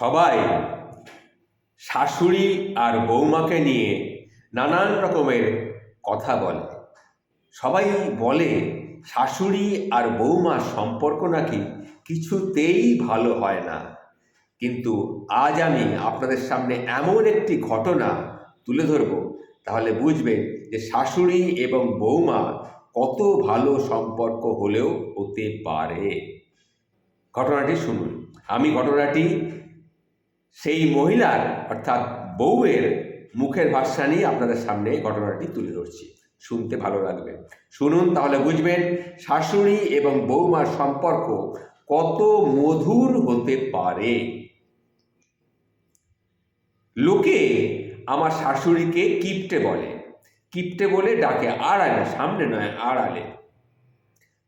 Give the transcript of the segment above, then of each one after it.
সবাই, শাশুড়ি আর বৌমাকে নিয়ে নানান রকমের কথা বলে। সবাই বলে, শাশুড়ি আর বৌমার সম্পর্ক নাকি কিছুতেই ভালো হয় না। কিন্তু আজ আমি আপনাদের সামনে এমন একটি ঘটনা তুলে ধরব। তাহলে বুঝবেন যে শাশুড়ি এবং বৌমা কত ভালো সম্পর্ক হলেও হতে পারে। ঘটনাটি শুনুন। আমি ঘটনাটি সেই মহিলার, অর্থাৎ বউয়ের মুখের ভাষা নিয়ে আপনাদের সামনে এই ঘটনাটি তুলে ধরছি। শুনতে ভালো লাগবে। শুনুন তাহলে বুঝবেন শাশুড়ি এবং বৌমার সম্পর্ক কত মধুর হতে পারে। লোকে আমার শাশুড়িকে কিপটে বলে। কিপটে বলে ডাকে, আড়ালে, সামনে নয়, আড়ালে।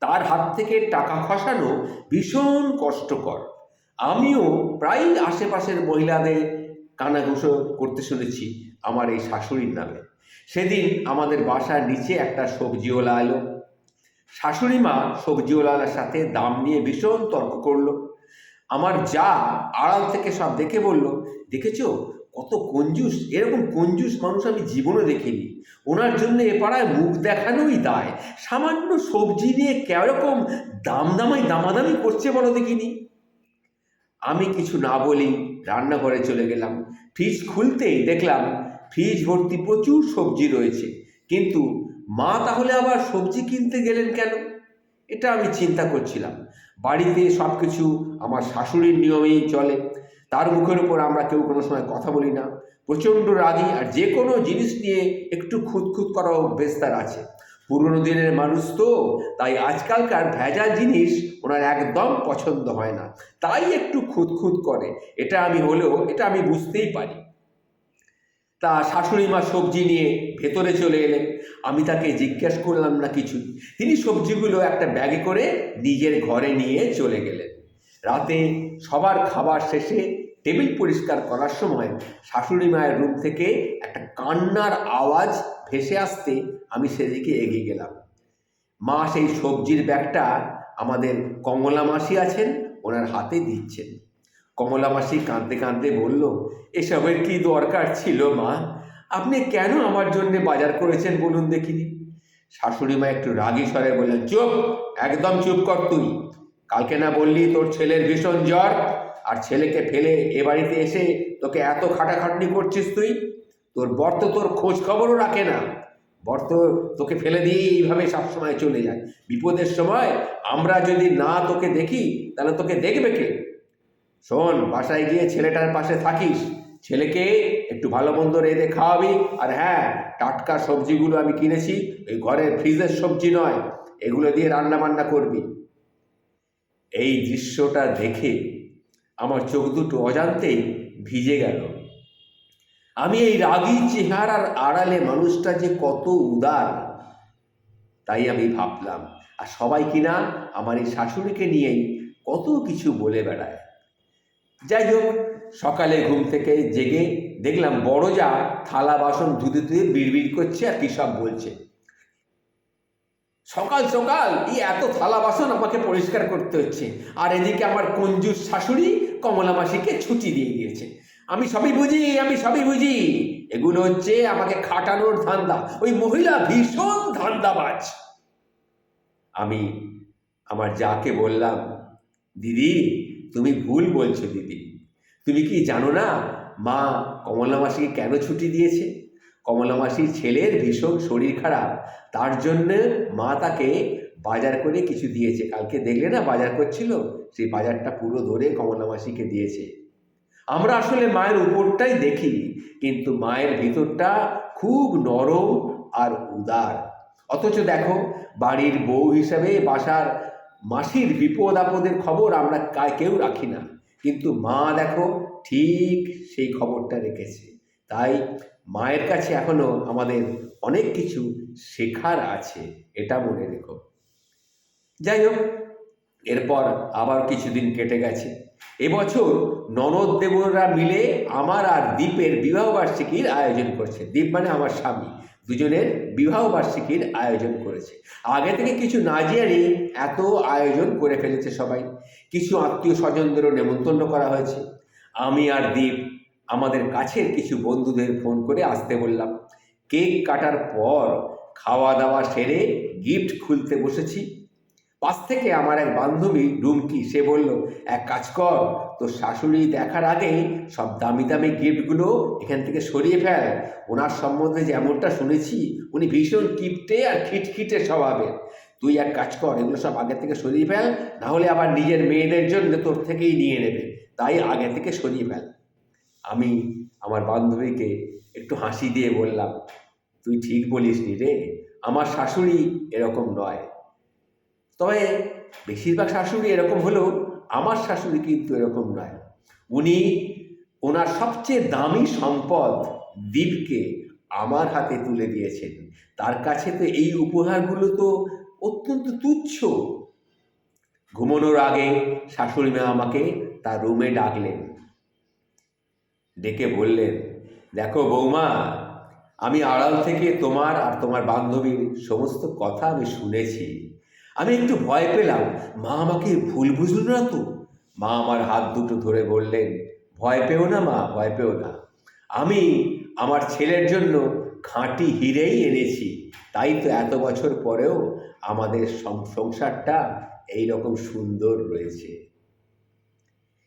তার হাত থেকে টাকা খসানো ভীষণ কষ্টকর। আমিও প্রায় আশেপাশের মহিলাদের কানাঘুষো করতে শুনেছি আমার এই শাশুড়ির নামে। সেদিন আমাদের বাসার নিচে একটা সবজিওয়ালা এলো। শাশুড়ি মা সবজিওয়ালার সাথে দাম নিয়ে ভীষণ তর্ক করল। আমার যা আড়াল থেকে সব দেখে বলল, দেখেছ? কত কঞ্জুস, এরকম কঞ্জুস মানুষ আমি জীবনে দেখিনি। ওনার জন্য এ পাড়ায় মুখ দেখানোই দায়। সামান্য সবজি নিয়ে কেরকম দাম দামাই দামাদামি করছে বলো দেখিনি? আমি কিছু না বলেই রান্নাঘরে চলে গেলাম। ফ্রিজ খুলতেই দেখলাম ফ্রিজ ভর্তি প্রচুর সবজি রয়েছে। কিন্তু মা তাহলে আবার সবজি কিনতে গেলেন কেন? এটা আমি চিন্তা করছিলাম। বাড়িতে সব কিছু আমার শাশুড়ির নিয়মেই চলে। তার মুখের উপর আমরা কেউ কোনো সময় কথা বলি না। প্রচণ্ড রাগী আর যে কোনো জিনিস নিয়ে একটু খুঁতখুত করা অভ্যেস তার আছে। পুরনো দিনের মানুষ তো, তাই আজকালকার ভেজাল জিনিস ওনার একদম পছন্দ হয় না। তাই একটু খুঁতখুত করে। এটা আমি হলেও, এটা আমি বুঝতেই পারি। তা শাশুড়ি মা সবজি নিয়ে ভেতরে চলে এলেন। আমি তাকে জিজ্ঞেস করলাম না কিছু তিনি সবজিগুলো একটা ব্যাগে করে নিজের ঘরে নিয়ে চলে গেলেন। রাতে সবার খাবার শেষে টেবিল পরিষ্কার করার সময় শাশুড়ি মায়ের রুম থেকে একটা কান্নার আওয়াজ ভেসে আসতে আমি সেদিকে এগিয়ে গেলাম। মা সেই সবজির ব্যাগটা আমাদের কমলা মাসি আছেন, ওনার হাতে দিচ্ছেন। কমলা মাসি কাঁদতে কাঁদতে বলল, এসবের কি দরকার ছিল মা? আপনি কেন আমার জন্য বাজার করেছেন বলুন দেখিনি? শাশুড়ি মা একটু রাগী স্বরে বললেন, চুপ, একদম চুপ কর তুই। কালকে না বললি তোর ছেলের ভীষণ জ্বর, আর ছেলেকে ফেলে এ বাড়িতে এসে তোকে এত খাটাখাটনি করছিস তুই? তোর বর তো তোর খোঁজ খবরও রাখে না। বর তো তোকে ফেলে দিয়ে এইভাবে সবসময় চলে যায়। বিপদের সময় আমরা যদি না তোকে দেখি, তাহলে তোকে দেখবে কে? শোন, বাসায় গিয়ে ছেলেটার পাশে থাকিস। ছেলেকে একটু ভালো মন্দ রেঁধে খাওয়াবি। আর হ্যাঁ টাটকা সবজিগুলো আমি কিনেছি। ওই ঘরের ফ্রিজের সবজি নয়, এগুলো দিয়ে রান্না বান্না করবি। এই দৃশ্যটা দেখে আমার চোখ দুটো অজান্তেই ভিজে গেল। আমি এই রাগী চেহারার আড়ালে মানুষটা যে কত উদার, তাই আমি ভাবলাম, আর সবাই কিনা আমার এই শাশুড়িকে নিয়েই কত কিছু বলে বেড়ায়। যাই হোক, সকালে ঘুম থেকে জেগে দেখলাম বড় যা থালা বাসন ধুতে ধুয়ে বিড়বিড় করছে আর কী সব বলছে। সকাল সকাল এই এত থালা বাসন আমাকে পরিষ্কার করতে হচ্ছে, আর এদিকে আমার কঞ্জুস শাশুড়ি কমলা মাসিকে ছুটি দিয়ে দিয়েছে। আমি সবই বুঝি, আমি সবই বুঝি। এগুলো হচ্ছে আমাকে খাটানোর ধান্দা। ওই মহিলা ভীষণ ধান্দাবাজ। আমি আমার যাকে বললাম, দিদি, তুমি ভুল বলছো দিদি। তুমি কি জানো না, মা কমলা মাসিকে কেন ছুটি দিয়েছে? কমলা মাসির ছেলের ভীষণ শরীর খারাপ। তার জন্য মা তাকে বাজার করে কিছু দিয়েছে। কালকে দেখলে না বাজার করছিল? সেই বাজারটা পুরো ধরে কমলা মাসিকে দিয়েছে। আমরা আসলে মায়ের উপরটাই দেখি, কিন্তু মায়ের ভিতরটা খুব নরম আর উদার। অথচ দেখো, বাড়ির বউ হিসাবে বাসার মাসির বিপদ আপদের খবর আমরা কেউ রাখি না। কিন্তু মা দেখো, ঠিক সেই খবরটা রেখেছে। তাই মায়ের কাছে এখনও আমাদের অনেক কিছু শেখার আছে, এটা মনে রেখো। যাই হোক এরপর আবার কিছুদিন কেটে গেছে। এবছর ননদ দেবরা মিলে আমার আর দীপের বিবাহবার্ষিকীর আয়োজন করছে। দ্বীপ মানে আমার স্বামী, দুজনের বিবাহবার্ষিকীর আয়োজন করেছে। আগে থেকে কিছু না এত আয়োজন করে ফেলেছে সবাই। কিছু আত্মীয় স্বজনদেরও নেমন্তন্ন করা হয়েছে। আমি আর দ্বীপ আমাদের কাছের কিছু বন্ধুদের ফোন করে আসতে বললাম। কেক কাটার পর খাওয়া দাওয়া সেরে গিফট খুলতে বসেছি। পাশ থেকে আমার এক বান্ধবী ডুমকি সে বলল, এক কাজ কর, তোর শাশুড়ি দেখার আগেই সব দামি দামি গিফটগুলো এখান থেকে সরিয়ে ফেল। ওনার সম্বন্ধে যেমনটা শুনেছি, উনি ভীষণ কিপটে আর খিটখিটে স্বভাবের। তুই এক কাজ কর, এগুলো সব আগে থেকে সরিয়ে ফেল নাহলে আবার নিজের মেয়েদের জন্য তোর থেকেই নিয়ে নেবে। তাই আগে থেকে সরিয়ে ফেল। আমি আমার বান্ধবীকে একটু হাসি দিয়ে বললাম, তুই ঠিক বলিস নি রে, আমার শাশুড়ি এরকম নয়। তবে বেশিরভাগ শাশুড়ি এরকম হলেও আমার শাশুড়ি কিন্তু এরকম নয়। উনি ওনার সবচেয়ে দামি সম্পদ দ্বীপকে আমার হাতে তুলে দিয়েছেন। তার কাছে তো এই উপহারগুলো তো অত্যন্ত তুচ্ছ। ঘুমানোর আগে শাশুড়ি মা আমাকে তার রুমে ডাকলেন। ডেকে বললেন, দেখো বৌমা, আমি আড়াল থেকে তোমার আর তোমার বান্ধবীর সমস্ত কথা আমি শুনেছি। আমি একটু ভয় পেলাম। মা আমাকে ভুল বুঝল না তো? মা আমার হাত দুটো ধরে বললেন, ভয় পেও না মা, ভয় পেও না। আমি আমার ছেলের জন্য খাঁটি হিরেই এনেছি। তাই তো এত বছর পরেও আমাদের সংসারটা এই রকম সুন্দর রয়েছে।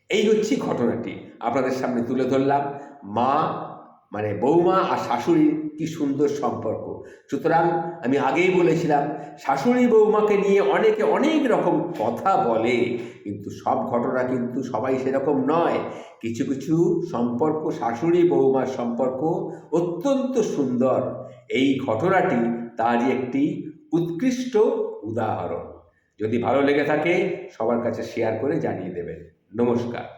এই হচ্ছে ঘটনাটি। আপনাদের সামনে তুলে ধরলাম। মা মানে বৌমা আর শাশুড়ির কি সুন্দর সম্পর্ক। সুতরাং আমি আগেই বলেছিলাম, শাশুড়ি বৌমাকে নিয়ে অনেকে অনেক রকম কথা বলে, কিন্তু সব ঘটনা কিন্তু সবাই সেরকম নয়। কিছু কিছু সম্পর্ক, শাশুড়ি বৌমার সম্পর্ক অত্যন্ত সুন্দর। এই ঘটনাটি তারই একটি উৎকৃষ্ট উদাহরণ। যদি ভালো লেগে থাকে, সবার কাছে শেয়ার করে জানিয়ে দেবেন। নমস্কার।